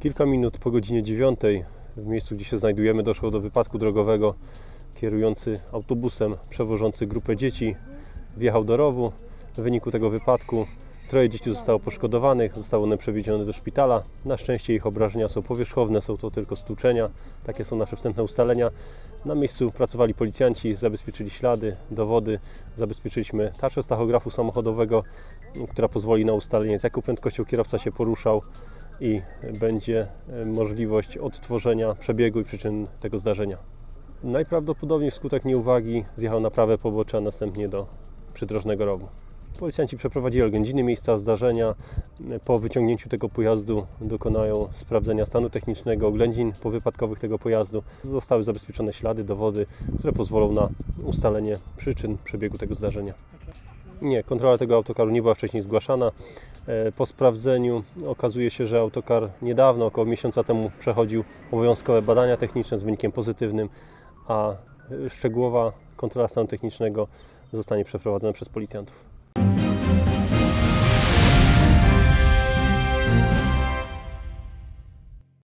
Kilka minut po godzinie 9 w miejscu, gdzie się znajdujemy, doszło do wypadku drogowego. Kierujący autobusem przewożący grupę dzieci wjechał do rowu. W wyniku tego wypadku troje dzieci zostało poszkodowanych, zostały one przewiezione do szpitala. Na szczęście ich obrażenia są powierzchowne, są to tylko stłuczenia. Takie są nasze wstępne ustalenia. Na miejscu pracowali policjanci, zabezpieczyli ślady, dowody, zabezpieczyliśmy tarczę z tachografu samochodowego, która pozwoli na ustalenie z jaką prędkością kierowca się poruszał i będzie e, możliwość odtworzenia przebiegu i przyczyn tego zdarzenia. Najprawdopodobniej wskutek nieuwagi zjechał na prawe pobocze, a następnie do przydrożnego rowu. Policjanci przeprowadzili oględziny miejsca zdarzenia. Po wyciągnięciu tego pojazdu dokonają sprawdzenia stanu technicznego, oględzin powypadkowych tego pojazdu. Zostały zabezpieczone ślady, dowody, które pozwolą na ustalenie przyczyn przebiegu tego zdarzenia. Nie, kontrola tego autokaru nie była wcześniej zgłaszana. E, Po sprawdzeniu okazuje się, że autokar niedawno, około miesiąca temu, przechodził obowiązkowe badania techniczne z wynikiem pozytywnym, a e, szczegółowa kontrola stanu technicznego zostanie przeprowadzona przez policjantów.